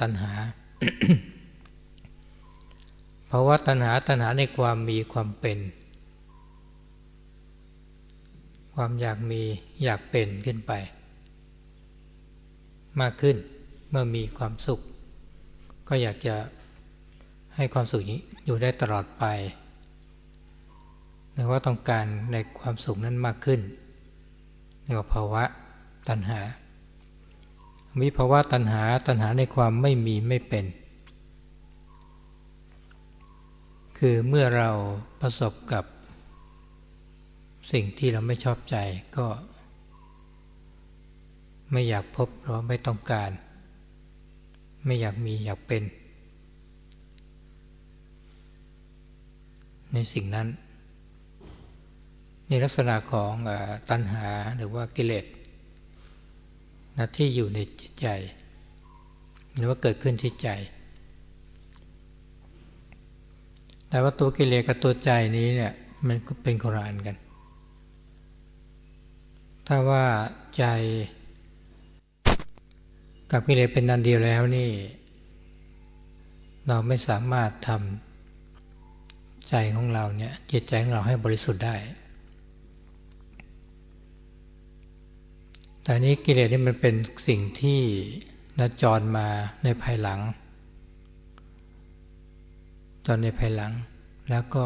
ตัณหาภาวะตัณหาตัณหาในความมีความเป็น ความอยากมีอยากเป็นขึ้นไป มากขึ้นเมื่อมีความสุข ก็อยากจะให้ความสุขนี้อยู่ได้ตลอดไปหรือว่าต้องการในความสุขนั้นมากขึ้นเรียกว่าภาวะตัณหา วิภาวะตัณหาตัณหาในความไม่มีไม่เป็น คือเมื่อเราประสบกับสิ่งที่เราไม่ชอบใจก็ ไม่อยากพบหรือไม่ต้องการ ไม่อยากมีอยากเป็น ในสิ่งนั้นในลักษณะของตัณหาหรือว่ากิเลส นะที่อยู่ในจิตใจหรือว่าเกิดขึ้นที่ใจ แต่ว่าตัวกิเลสกับตัวใจนี้เนี่ยมันก็เป็นโครานกัน ถ้าว่าใจกับกิเลสเป็นนันเดียวแล้วนี่ เราไม่สามารถทำใจของเราเนี่ยจิตใจของเราให้บริสุทธิ์ได้ แต่นี้กิเลสนี่มันเป็นสิ่งที่นจรมาในภายหลังจนในภายหลัง แล้วก็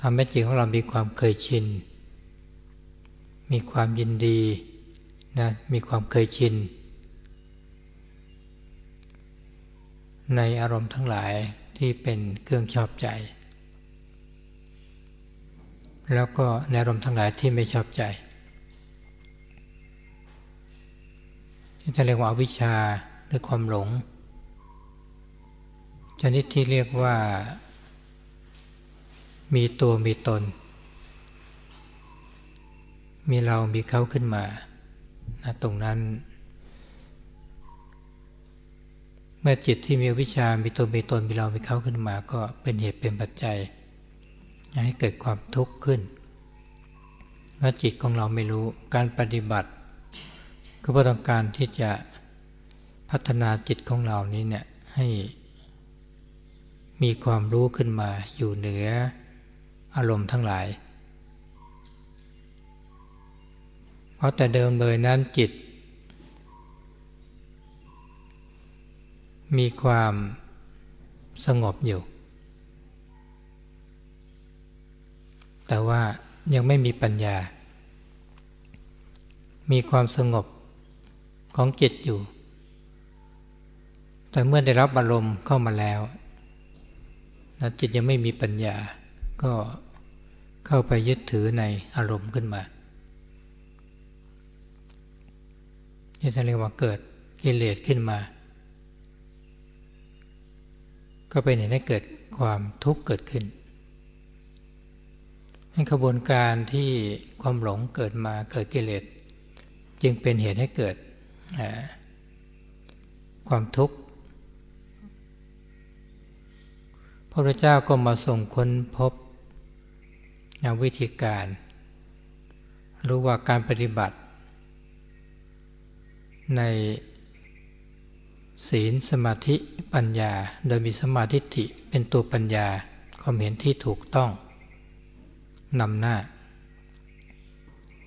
ทำให้จิตของเรามีความเคยชิน มีความยินดีนะมีความเคยชิน ในอารมณ์ทั้งหลายที่เป็นเครื่องชอบใจ แล้วก็ในอารมณ์ทั้งหลายที่ไม่ชอบใจ ที่จะเรียกว่าวิชาหรือความหลง ชนิดที่เรียกว่า มีตัวมีตน มีเรามีเขาขึ้นมานะตรงนั้น เมื่อจิตที่มีวิชามีตัวมีตนมีเรามีเขาขึ้นมา ก็เป็นเหตุเป็นปัจจัยให้เกิดความทุกข์ขึ้นเพราะจิตของเราไม่รู้การปฏิบัติ ก็เพื่อต้องการที่จะพัฒนาจิตของเรานี้เนี่ยให้มีความรู้ขึ้นมาอยู่เหนืออารมณ์ทั้งหลาย เพราะแต่เดิมเลยนั้นจิต มีความสงบอยู่ แต่ว่ายังไม่มีปัญญา มีความสงบ ของจิตอยู่ แต่เมื่อได้รับอารมณ์เข้ามาแล้วนะจิตยังไม่มีปัญญา ก็เข้าไปยึดถือในอารมณ์ขึ้นมาที่ท่านเรียกว่าเกิดกิเลสขึ้นมา ก็เป็นเหตุให้เกิดความทุกข์เกิดขึ้นให้ขบวนการที่ความหลงเกิดมาเกิดกิเลสจึงเป็นเหตุให้เกิด ความทุกข์พระพุทธเจ้าก็มาส่งค้นพบวิธีการ รู้ว่าการปฏิบัติ ในศีลสมาธิปัญญา โดยมีสมาธิิเป็นตัวปัญญาความเห็นที่ถูกต้องนำหน้า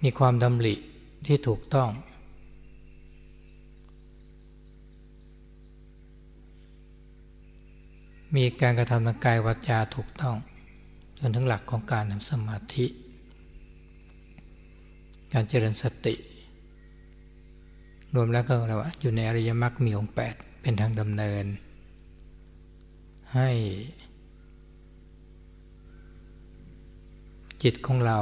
มีความดำริที่ถูกต้อง มีการกระทำทางกายวาจาถูกต้อง จนถึงหลักของการทำสมาธิ การเจริญสติ รวมแล้วก็เราว่าอยู่ในอริยมรรคมีองค์แปดเป็นทางดำเนิน ให้จิตของเรา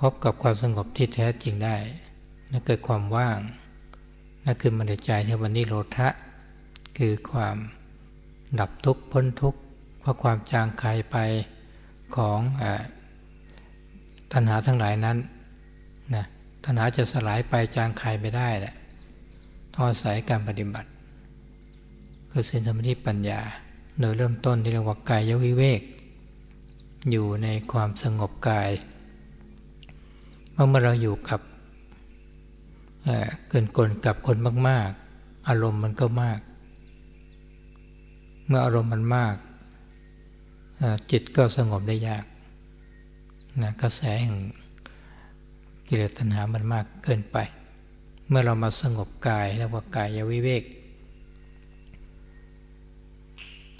พบกับความสงบที่แท้จริงได้นั่นเกิดความว่างนั่นคือมันใจในวันนี้โลทะ คือความดับทุกข์พ้นทุกข์เพราะความจางคายไปของตัณหาทั้งหลายนั้นนะตัณหาจะสลายไปจางคายไปได้แหละต้องอาศัยการปฏิบัติ คือสินธรรมที่ปัญญา โดยเริ่มต้นที่เรียกว่ากายวิเวก อยู่ในความสงบกายเมื่อเราอยู่กับเกินกลกับคนมาก ๆ อารมณ์มันก็มาก เมื่ออารมณ์มันมากจิตก็สงบได้ยากนะกระแสแห่งกิเลสตัณหามันมากเกินไป เมื่อเรามาสงบกายเรียกว่ากายวิเวก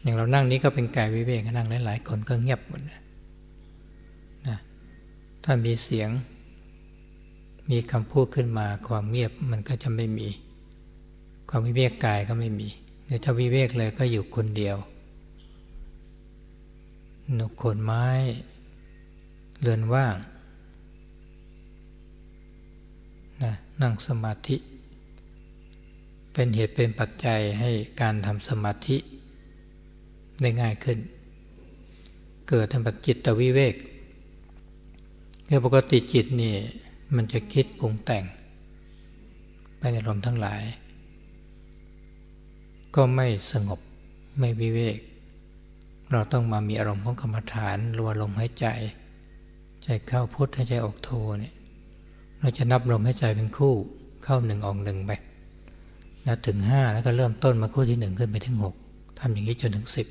อย่างเรานั่งนี้ก็เป็นกายวิเวกนั่งหลายๆคนก็เงียบหมดนะถ้ามีเสียงมีคำพูดขึ้นมาความเงียบมันก็จะไม่มี ความวิเวกกายก็ไม่มี เดี๋ยวถ้าวิเวกเลยก็อยู่คนเดียวหนุกคนไม้ เรือนว่างนะนั่งสมาธิ เป็นเหตุเป็นปัจจัยให้การทำสมาธิ ได้ง่ายขึ้น เกิดทำปัจจิตวิเวกคือปกติจิตนี่มันจะคิดปรุงแต่ง ไปในลมทั้งหลาย ก็ไม่สงบไม่วิเวก เราต้องมามีอารมณ์ของกรรมฐานรัวลมหายใจ ใจเข้าพุทธใจออกโทเนี่ยเราจะนับลมหายใจเป็นคู่เข้าหนึ่งออกหนึ่งไปนะถึงห้าแล้วก็เริ่มต้นมาคู่ที่หนึ่งขึ้นไปถึงหกทำอย่างนี้จนถึงสิบ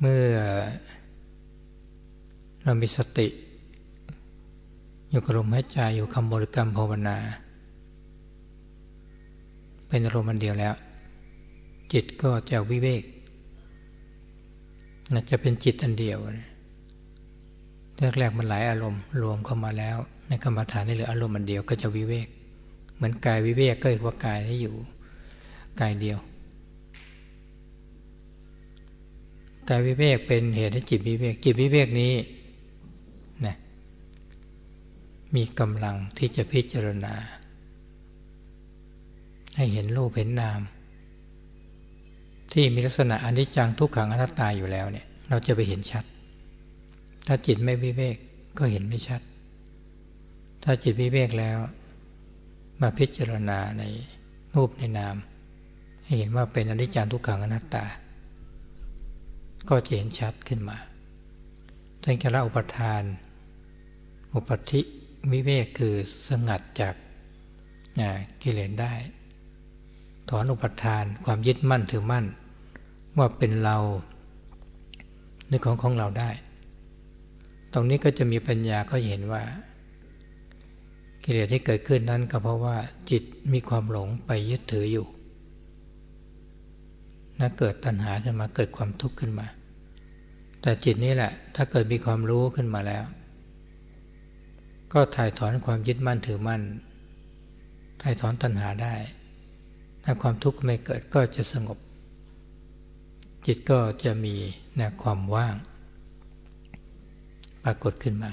เมื่อเรามีสติ อยู่กับลมหายใจอยู่คำบริกรรมภาวนา เป็นอารมณ์มันเดียวแล้ว จิตก็จะวิเวกน่าจะเป็นจิตอันเดียวแรกๆมันหลายอารมณ์รวมเข้ามาแล้ว ในกรรมฐานนี่เหลืออารมณ์มันเดียวก็จะวิเวก เหมือนกายวิเวกก็คือว่ากายที่อยู่กายเดียวกายวิเวกเป็นเหตุให้จิตวิเวกจิตวิเวกนี้นะมีกำลังที่จะพิจารณา ให้เห็นรูปเห็นนาม ที่มีลักษณะอนิจจังทุกขังอนัตตาอยู่แล้วเนี่ย เราจะไปเห็นชัด ถ้าจิตไม่วิเวกก็เห็นไม่ชัด ถ้าจิตวิเวกแล้ว มาพิจารณาในรูปในนาม ให้เห็นว่าเป็นอนิจจังทุกขังอนัตตา ก็จะเห็นชัดขึ้นมาทั้งจะละอุปทาน อุปธิวิเวกคือสงัดจากกิเลสได้ ถอนอุปทาน ความยึดมั่นถือมั่น ว่าเป็นเราในของของเราได้ ตรงนี้ก็จะมีปัญญาก็เห็นว่า กิเลสที่เกิดขึ้นนั้นก็เพราะว่าจิตมีความหลงไปยึดถืออยู่นะเกิดตัณหาขึ้นมาเกิดความทุกข์ขึ้นมา แต่จิตนี้แหละ ถ้าเกิดมีความรู้ขึ้นมาแล้ว ก็ถ่ายถอนความยึดมั่นถือมั่นถ่ายถอนตัณหาได้ ถ้าความทุกข์ไม่เกิดก็จะสงบ จิตก็จะมีนะความว่าง ปรากฏขึ้นมา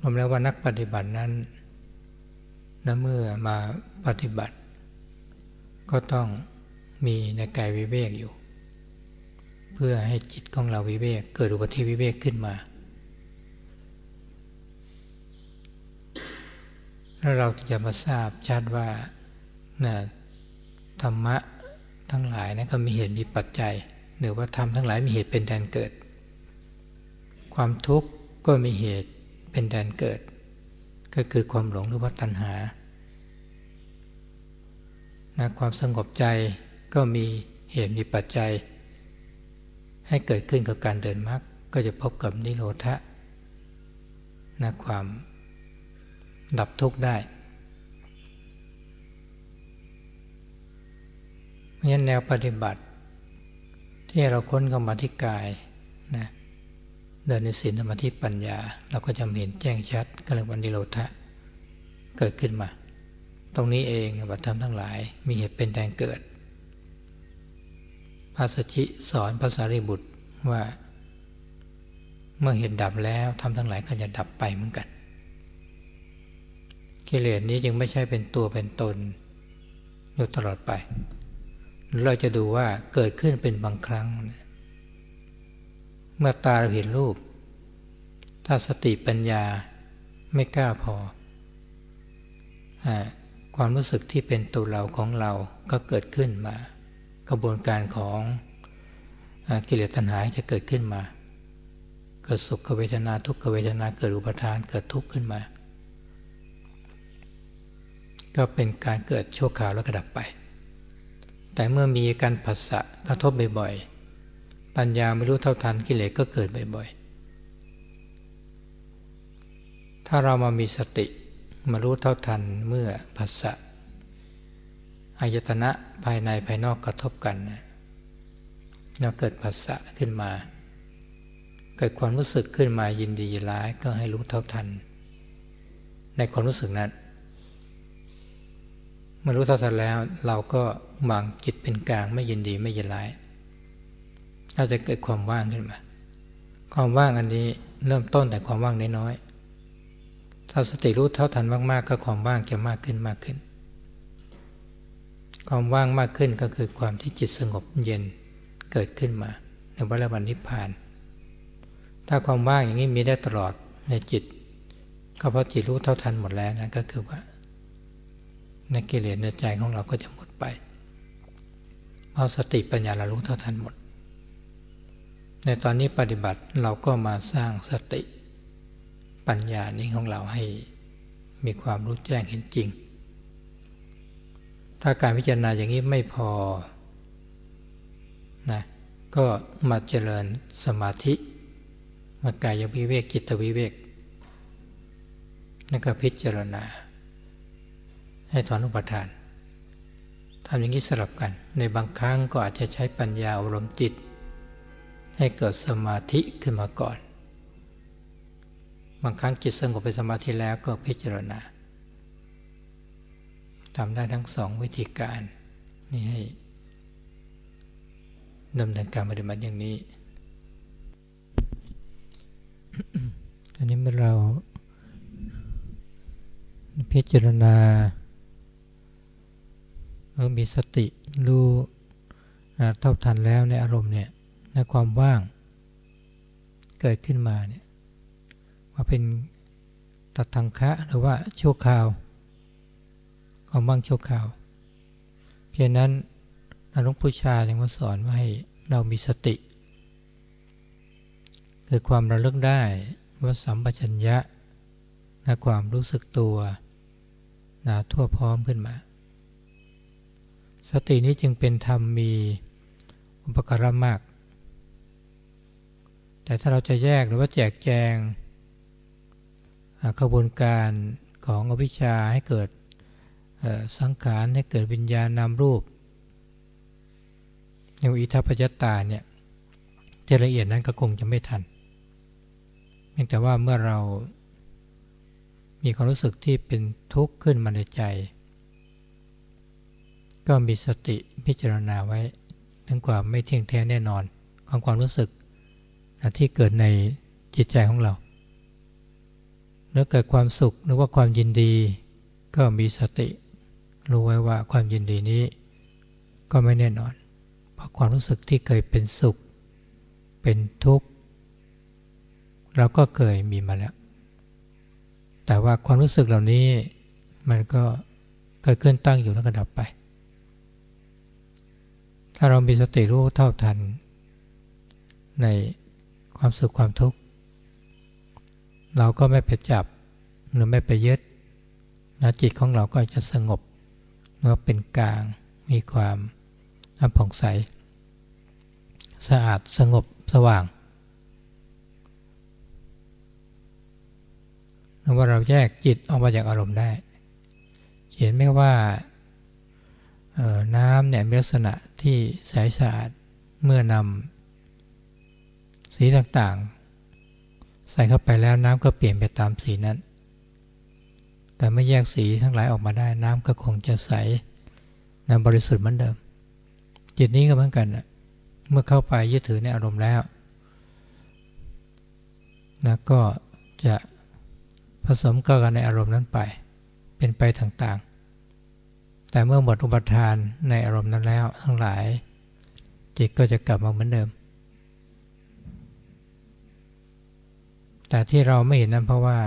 รวมแล้วว่านักปฏิบัตินั้นนะเมื่อมาปฏิบัติ ก็ต้องมีในกายวิเวกอยู่ เพื่อให้จิตของเราวิเวกเกิดอุปธิวิเวกขึ้นมา แล้วเราจะมาทราบชัดว่านะธรรมะทั้งหลายนะก็มีเหตุมีปัจจัย หรือว่าธรรมทั้งหลายมีเหตุเป็นแดนเกิด ความทุกข์ก็มีเหตุเป็นแดนเกิด ก็คือความหลงหรือว่าตัณหานะความสงบใจก็มีเหตุมีปัจจัย ให้เกิดขึ้นกับการเดินมรรคก็จะพบกับนิโรธะนะความ ดับทุกข์ได้เพราะฉะนั้นแนวปฏิบัติ ที่เราค้นเข้ามาที่กายนะเดินในศีลสมาธิปัญญา เราก็จะเห็นแจ้งชัดก็เรียกว่านิโรธะเกิดขึ้นมา ตรงนี้เองวัตธรรมทั้งหลาย มีเหตุเป็นแดงเกิดพระสัชิสอนภาษาริบุตรว่า เมื่อเห็นดับแล้วทำทั้งหลายก็จะดับไปเหมือนกัน กิเลสนี้จึงไม่ใช่เป็นตัวเป็นตนอยู่ตลอดไป เราจะดูว่าเกิดขึ้นเป็นบางครั้ง เมื่อตาเราเห็นรูป ถ้าสติปัญญาไม่กล้าพออความรู้สึกที่เป็นตัวเราของเราก็เกิดขึ้นมา กระบวนการของกิเลสตัณหาจะเกิดขึ้นมา เกิดสุขเวทนาทุกขเวทนาเกิดอุปทานเกิดทุกข์ขึ้นมา ก็เป็นการเกิดชั่วคราวแล้วก็ดับไป แต่เมื่อมีการผัสสะกระทบบ่อยๆ ปัญญาไม่รู้เท่าทันกิเลสก็เกิดบ่อยๆ ถ้าเรามามีสติมารู้เท่าทันเมื่อผัสสะอายตนะภายในภายนอกกระทบกันแล้วเกิดผัสสะขึ้นมา เกิดความรู้สึกขึ้นมายินดียินร้ายก็ให้รู้เท่าทัน ในความรู้สึกนั้น มื่อรู้เท่าทันแล้ว เราก็วางจิตเป็นกลางไม่ยินดีไม่ยินร้ายเราจะเกิดความว่างขึ้นมา ความว่างอันนี้เริ่มต้นแต่ความว่างน้อยๆถ้าสติรู้เท่าทันมากๆ ก็ความว่างจะมากขึ้นมากขึ้น ความว่างมากขึ้นก็คือความที่จิตสงบเย็นเกิดขึ้นมา ในวรวันนิพพาน ถ้าความว่างอย่างนี้มีได้ตลอดในจิตก็เพราะจิตรู้เท่าทันหมดแล้วนะก็คือว่า ในกิเลสในใจของเราก็จะหมดไป เพราะสติปัญญาเรารู้เท่าทันหมด ในตอนนี้ปฏิบัติเราก็มาสร้างสติปัญญานี้ของเราให้มีความรู้แจ้งเห็นจริง ถ้าการพิจารณาอย่างนี้ไม่พอนะก็มาเจริญสมาธิมากายวิเวกจิตวิเวกนั่นก็พิจารณา ให้ถอนอุปทานทำอย่างนี้สลับกัน ในบางครั้งก็อาจจะใช้ปัญญาอารมณ์จิต ให้เกิดสมาธิขึ้นมาก่อน บางครั้งจิตสงบเป็นสมาธิแล้วก็พิจารณาทำได้ทั้งสองวิธีการ นี่ให้ดำเนินการปฏิบัติอย่างนี้ อันนี้เมื่อเราพิจารณา เมื่อมีสติรู้เท่าทันแล้วในอารมณ์เนี่ยในความว่างเกิดขึ้นมาเนี่ยว่าเป็นตัดทางคะหรือว่าชั่วคราวความว่างชั่วคราว เพียงนั้นนรกผู้ชายังมาสอนว่าให้เรามีสติคือความระลึกได้ว่าสัมปชัญญะนะความรู้สึกตัวนะทั่วพร้อมขึ้นมา สตินี้จึงเป็นธรรมมีอุปการะมาก แต่ถ้าเราจะแยกหรือว่าแจกแจงกระบวนการของอวิชชาให้เกิดสังขารให้เกิดวิญญาณนามรูปอย่างอิทัปปัจตาเนี่ยจะละเอียดนั้นก็คงจะไม่ทันเพียงแต่ว่าเมื่อเรามีความรู้สึกที่เป็นทุกข์ขึ้นมาในใจ ก็มีสติพิจารณาไว้ ถึงความไม่เที่ยงแท้แน่นอนของความรู้สึกที่เกิดในจิตใจของเราเมื่อเกิดความสุขหรือว่าความยินดี ก็มีสติ รู้ไว้ว่าความยินดีนี้ ก็ไม่แน่นอน เพราะความรู้สึกที่เคยเป็นสุข เป็นทุกข์เราก็เคยมีมาแล้ว แต่ว่าความรู้สึกเหล่านี้มันก็เกิดขึ้นตั้งอยู่แล้วก็ดับไป ถ้าเรามีสติรู้เท่าทัน ในความสุขความทุกข์ เราก็ไม่ไปจับหรือไม่ไปยึดนะจิตของเราก็จะสงบเมื่อเป็นกลางมีความผ่องใส สะอาดสงบสว่างหรือว่าเราแยกจิตออกมาจากอารมณ์ได้ เห็นไหมว่าน้ำเนี่ยมีลักษณะ ที่ใสสะอาดเมื่อนำสีต่างๆ ใส่เข้าไปแล้วน้ำก็เปลี่ยนไปตามสีนั้น แต่ไม่แยกสีทั้งหลายออกมาได้น้ำก็คงจะใสน้ำบริสุทธิ์เหมือนเดิม จิตนี้ก็เหมือนกันนะเมื่อเข้าไปยึดถือในอารมณ์แล้วนะก็จะผสมเข้ากันในอารมณ์นั้นไป เป็นไปต่างๆ แต่เมื่อหมดอุปทานในอารมณ์นั้นแล้ว ทั้งหลาย จิตก็จะกลับมาเหมือนเดิม แต่ที่เราไม่เห็นนั้นเพราะว่า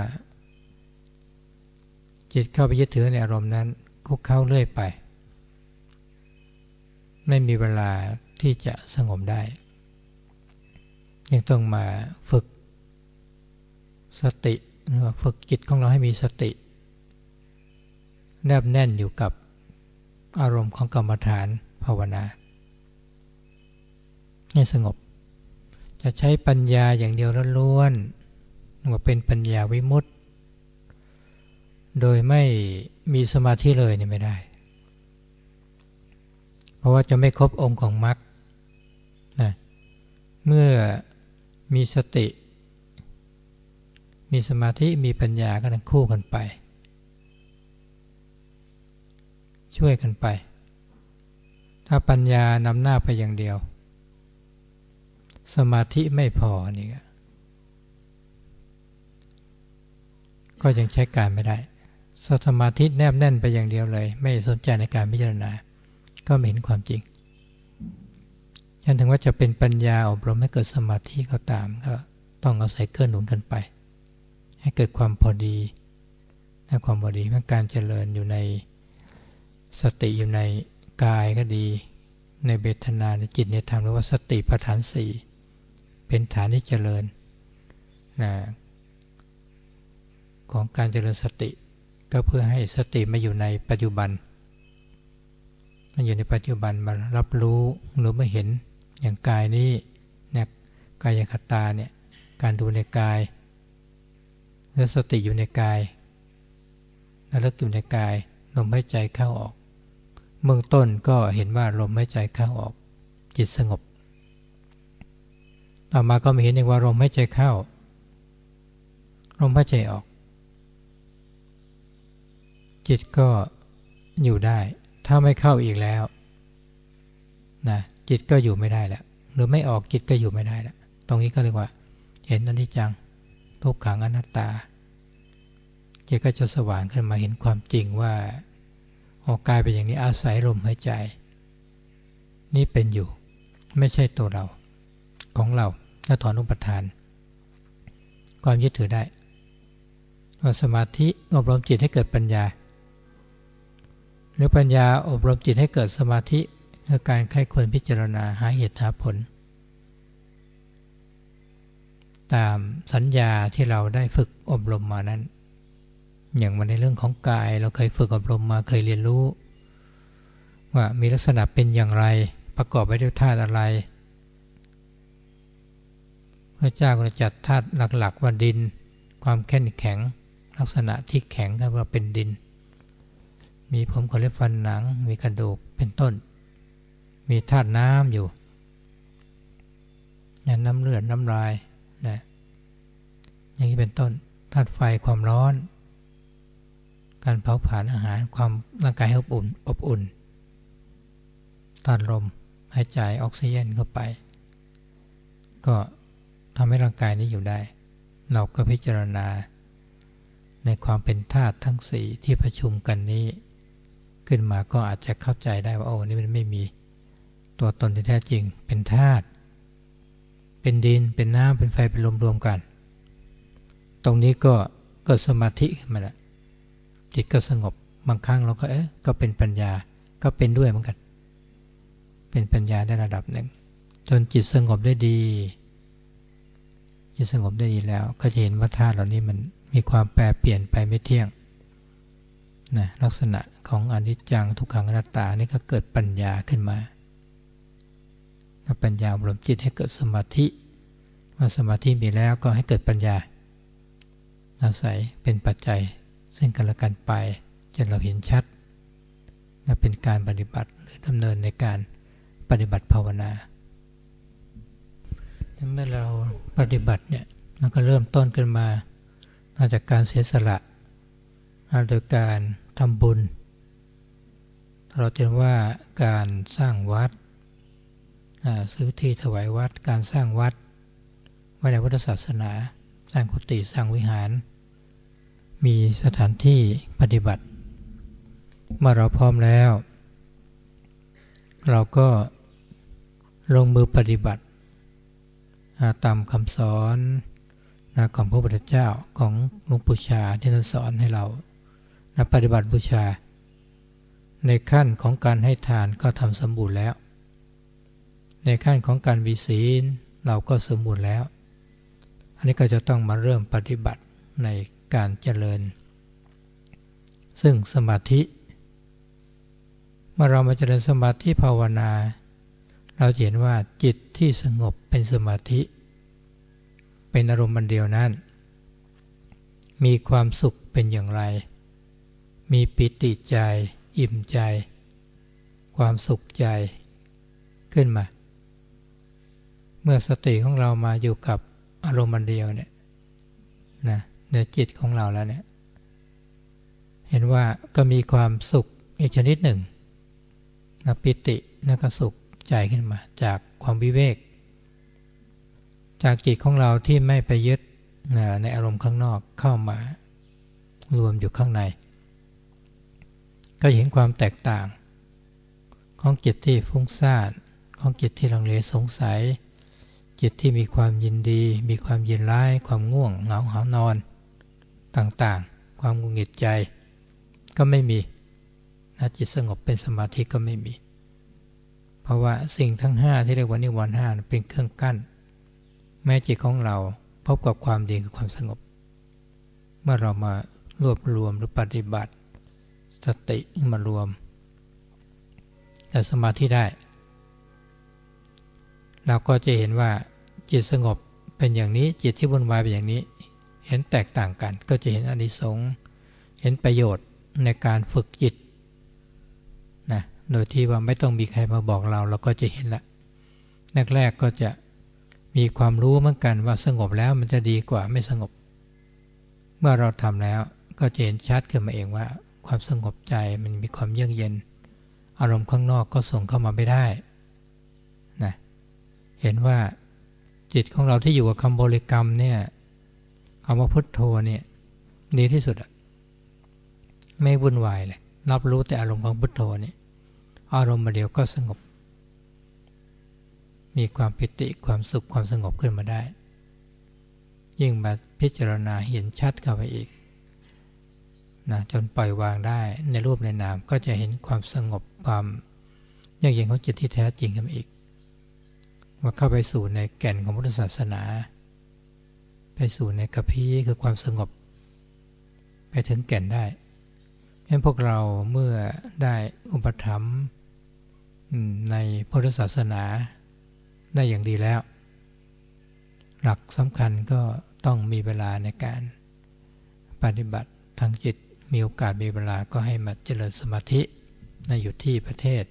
จิตเข้าไปยึดถือในอารมณ์นั้นคุกเข้าเรื่อยไป ไม่มีเวลาที่จะสงบได้ ยังต้องมาฝึก สติฝึกจิตของเราให้มีสติ แนบแน่นอยู่กับ อารมณ์ของกรรมฐานภาวนา ให้สงบ จะใช้ปัญญาอย่างเดียวล้วนว่าเป็นปัญญาวิมุตติ โดยไม่มีสมาธิเลยเนี่ยไม่ได้ เพราะว่าจะไม่ครบองค์ของมรรคนะเมื่อมีสติ มีสมาธิมีปัญญาก็ทั้งคู่กันไป ช่วยกันไป ถ้าปัญญานำหน้าไปอย่างเดียว สมาธิไม่พอนี่ก็ยังใช้การไม่ได้สมาธิแนบแน่นไปอย่างเดียวเลย ไม่สนใจในการพิจารณา ก็ไม่เห็นความจริงยันถึงว่าจะเป็นปัญญาอบรมให้เกิดสมาธิก็ตามก็ต้องอาศัยเกื้อหนุนกันไป ให้เกิดความพอดีนะความพอดีเมื่อการเจริญอยู่ใน สติอยู่ในกายก็ดี ในเบทนาในจิตในธรรมหรือว่าสติปัฏฐานสี่เป็นฐานที่เจริญนะของการเจริญสติ ก็เพื่อให้สติมาอยู่ในปัจจุบันมาอยู่ในปัจจุบันมารับรู้หรือมาเห็นอย่างกายนี้เนี่ยกายคตาเนี่ยการดูในกาย และสติอยู่ในกายและลึกอยู่ในกายลมหายใจเข้าออก เบื้องต้นก็เห็นว่าลมหายใจเข้าออกจิตสงบ ต่อมาก็มาเห็นเองว่าลมหายใจเข้าลมหายใจออก จิตก็อยู่ได้ ถ้าไม่เข้าอีกแล้วนะจิตก็อยู่ไม่ได้แล้วหรือไม่ออกจิตก็อยู่ไม่ได้แล้วตรงนี้ก็เรียกว่า เห็นอนิจจังทุกขังอนัตตาจิตก็จะสว่างขึ้นมาเห็นความจริงว่า ออกกายเป็นอย่างนี้อาศัยลมหายใจ นี่เป็นอยู่ ไม่ใช่ตัวเราของเราถ้าถอนอุปทาน ความยึดถือได้ว่าสมาธิอบรมจิตให้เกิดปัญญา หรือปัญญาอบรมจิตให้เกิดสมาธิคือการใครควรพิจารณาหาเหตุหาผล ตามสัญญาที่เราได้ฝึกอบรมมานั้น อย่างมาในเรื่องของกาย เราเคยฝึกอบรมมาเคยเรียนรู้ ว่ามีลักษณะเป็นอย่างไรประกอบไปด้วยธาตุอะไรพระเจ้าก็จัดธาตุหลัก ๆ ว่าดิน ความแข็งแข็ง ลักษณะที่แข็งก็ว่าเป็นดิน มีผมขนเล็บฟันหนัง มีกระดูกเป็นต้น มีธาตุน้ำอยู่นน้ำเลือดน้ำลายนะอย่างนี้เป็นต้นธาตุไฟความร้อน การเผาผลาญอาหารความร่างกายให้อบอุ่นอบอุ่นธาตุลมหายใจออกซิเจนเข้าไป ก็ทำให้ร่างกายนี้อยู่ได้ เราก็พิจารณา ในความเป็นธาตุทั้งสี่ที่ประชุมกันนี้ ขึ้นมาก็อาจจะเข้าใจได้ว่าโอ้นี่มันไม่มีตัวตนที่แท้จริงเป็นธาตุเป็นดินเป็นน้ำเป็นไฟเป็นลมรวมกัน ตรงนี้ก็เกิดสมาธิขึ้นมาแล้ว จิตก็สงบบางครั้งเราก็เอ๊ะก็เป็นปัญญาก็เป็นด้วยเหมือนกัน เป็นปัญญาได้ระดับหนึ่ง จนจิตสงบได้ดีจิตสงบได้ดีแล้ว ก็จะเห็นว่าธาตุเหล่านี้มันมีความแปรเปลี่ยนไปไม่เที่ยงนะลักษณะของอนิจจังทุกขังอนัตตานี่ก็เกิดปัญญาขึ้นมาปัญญาอบรมจิตให้เกิดสมาธิเมื่อสมาธิมีแล้วก็ให้เกิดปัญญาอาศัยเป็นปัจจัย ซึ่งกันและกันไปจนเราเห็นชัดและเป็นการปฏิบัติหรือดำเนินในการปฏิบัติภาวนาเมื่อเราปฏิบัติเนี่ยมันก็เริ่มต้นขึ้นมามาจากการเสียสละโดยการทำบุญ เราจะว่าการสร้างวัดซื้อที่ถวายวัด การสร้างวัดไว้ในพุทธศาสนา สร้างกุฏิสร้างวิหาร มีสถานที่ปฏิบัติ เมื่อเราพร้อมแล้ว เราก็ลงมือปฏิบัติตามคำสอนของพระพุทธเจ้าของหลวงปู่ชาที่ท่านสอนให้เราปฏิบัติบูชา ในขั้นของการให้ทานก็ทำสมบูรณ์แล้ว ในขั้นของการมีศีลเราก็สมบูรณ์แล้ว อันนี้ก็จะต้องมาเริ่มปฏิบัติใน การเจริญ ซึ่งสมาธิ เมื่อเรามาเจริญสมาธิภาวนา เราเห็นว่าจิตที่สงบเป็นสมาธิ เป็นอารมณ์ันเดียวนั้น มีความสุขเป็นอย่างไร มีปิติใจ อิ่มใจ ความสุขใจขึ้นมา เมื่อสติของเรามาอยู่กับอารมณ์มันเดียวเนี่ยนะ ในจิตของเราแล้วเนี่ย เห็นว่าก็มีความสุขอีกชนิดหนึ่งนะปิตินัก็สุขใจขึ้นมา จากความวิเวก จากจิตของเราที่ไม่ไปยึดนะในอารมณ์ข้างนอกเข้ามารวมอยู่ข้างใน ก็เห็นความแตกต่าง ของจิตที่ฟุ้งซ่านของจิตที่ลังเลสงสัยจิตที่มีความยินดี มีความยินร้าย ความง่วงเหงาหานอน ต่างๆ ความกุงหิดใจก็ไม่มีนะจิตสงบเป็นสมาธิก็ไม่มี เพราะว่าสิ่งทั้งห้าที่เรียกว่านิวรณ์ห้าเป็นเครื่องกั้น แม้จิตของเราพบกับความดีคือความสงบ เมื่อเรามารวบรวมหรือปฏิบัติ สติมารวมแต่สมาธิได้เราก็จะเห็นว่าจิตสงบเป็นอย่างนี้จิตที่วุ่นวายเป็นอย่างนี้ เห็นแตกต่างกัน ก็จะเห็นอนิสงส์เห็นประโยชน์ในการฝึกจิตนะโดยที่ว่าไม่ต้องมีใครมาบอกเราเราก็จะเห็นละแรกๆก็จะมีความรู้เหมือนกันว่าสงบแล้วมันจะดีกว่าไม่สงบ เมื่อเราทำแล้วก็จะเห็นชัดขึ้นมาเองว่า ความสงบใจมันมีความเยือกเย็น อารมณ์ข้างนอกก็ส่งเข้ามาไม่ได้นะเห็นว่าจิตของเราที่อยู่กับคำบริกรรมเนี่ย คำว่าพุทโธเนี่ยดีที่สุดอะไม่วุ่นวายเลยรับรู้แต่อารมณ์ของพุทโธนี่อารมณ์มาเดียวก็สงบ มีความปิติความสุขความสงบขึ้นมาได้ ยิ่งมาพิจารณาเห็นชัดเข้าไปอีกนะจนปล่อยวางได้ในรูปในนามก็จะเห็นความสงบความยั่งยืนของจิตที่แท้จริงขึ้นมาอีก ว่าเข้าไปสู่ในแก่นของพุทธศาสนา ไปสู่ในกระพี้คือความสงบ ไปถึงแก่นได้เพราะพวกเราเมื่อได้อุปถัมภ์ในพุทธศาสนาได้อย่างดีแล้ว หลักสำคัญก็ต้องมีเวลาในการปฏิบัติทางจิตมีโอกาสมีเวลาก็ให้มาเจริญสมาธิในอยู่ที่ประเทศ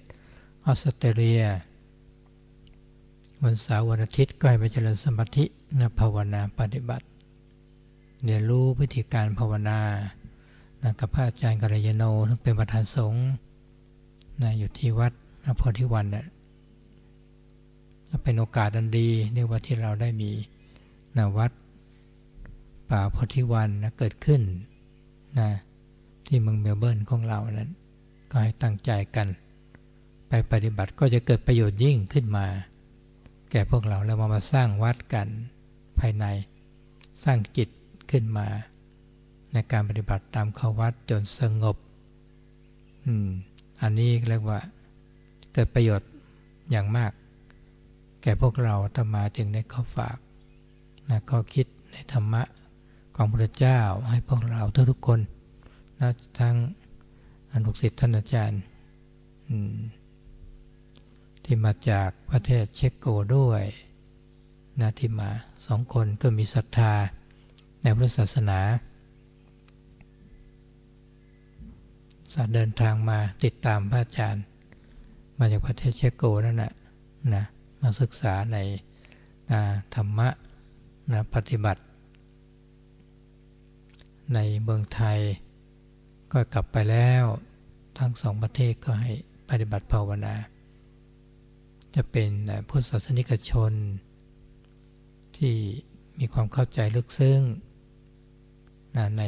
ออสเตรเลีย วันเสาร์วันอาทิตย์ก็ให้ไปเจริญสมาธินะภาวนาปฏิบัติ เรียนรู้วิธีการภาวนานะกับพระอาจารย์กัลยาโนทั้งเป็นประธานสงฆ์นะอยู่ที่วัดนะพอที่วันนะเป็นโอกาสอันดีเรียกว่าที่เราได้มีนะวัดป่าพอที่วันนะเกิดขึ้นนะที่เมืองเมลเบิร์นของเรานั้น ก็ให้ตั้งใจกัน ไปปฏิบัติก็จะเกิดประโยชน์ยิ่งขึ้นมา แก่พวกเราแล้วมามาสร้างวัดกันภายในสร้างจิตขึ้นมา ในการปฏิบัติตามข้าวัดจนสงบอืมอันนี้เรียกว่าเกิดประโยชน์อย่างมาก แก่พวกเราธรรมาจึงได้ข้าฝากนะก็คิดในธรรมะของพระเจ้าให้พวกเราทุกๆคนนะทั้งอนุสิทธิ์ท่านอาจารย์ อืม ที่มาจากประเทศเช็กโกด้วยนะที่มาสองคนก็มีศรัทธาในพุทธศาสนาสาเดินทางมาติดตามพระอาจารย์ มาจากประเทศเช็กโกนั่นแหละนะมาศึกษาในธรรมะนะปฏิบัติ ในเมืองไทยก็กลับไปแล้ว ทั้งสองประเทศก็ให้ปฏิบัติภาวนา จะเป็นพุทธศาสนิกชน ที่มีความเข้าใจลึกซึ้งใน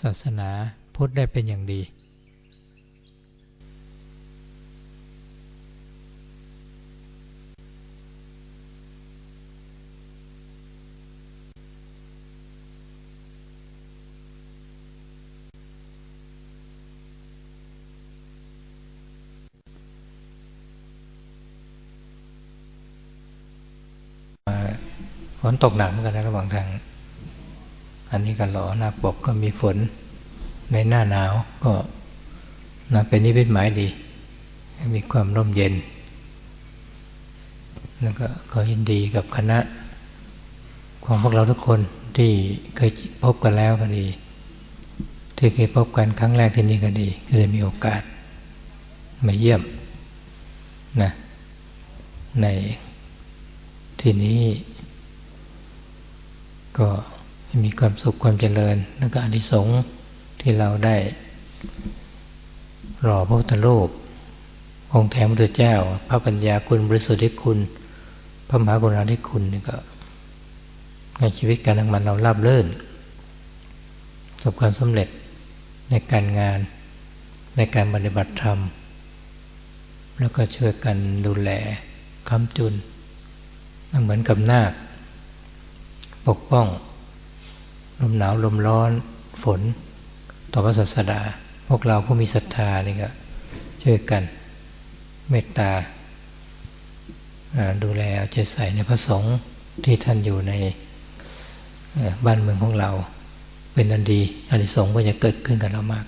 ศาสนาพุทธได้เป็นอย่างดี ฝนตกหนักเหมือนกันนะระหว่างทาง อันนี้ก็หล่อหน้าปกก็มีฝนในหน้าหนาวก็นะเป็นนิพิตหมายดี มีความร่มเย็น แล้วก็ขอยินดีกับคณะ ของพวกเราทุกคนที่เคยพบกันแล้วก็ดี ที่เคยพบกันครั้งแรกที่นี่ก็ดีก็ได้มีโอกาส มาเยี่ยมนะในที่นี้ ก็มีความสุขความเจริญ แล้วก็อนิสงส์ที่เราได้รอพระพุทธรูปองค์แถมพระเจ้า พระปัญญาคุณบริสุทธิ์คุณ พระมหากรุณาธิคุณนี่ก็ในชีวิตการทำมันเราราบเรื่นประสบความสำเร็จในการงานในการปฏิบัติธรรม แล้วก็ช่วยกันดูแลค้ำจุน เหมือนกับนาค ปกป้อง ลมหนาวลมร้อนฝน ต่อพระศาสดา พวกเราผู้มีศรัทธานี่ก็ช่วยกันเมตตา ดูแลเอาใจใส่ในพระสงฆ์ที่ท่านอยู่ในบ้านเมืองของเรา เป็นอันดีอันที่สงก็จะเกิดขึ้นกับเรามาก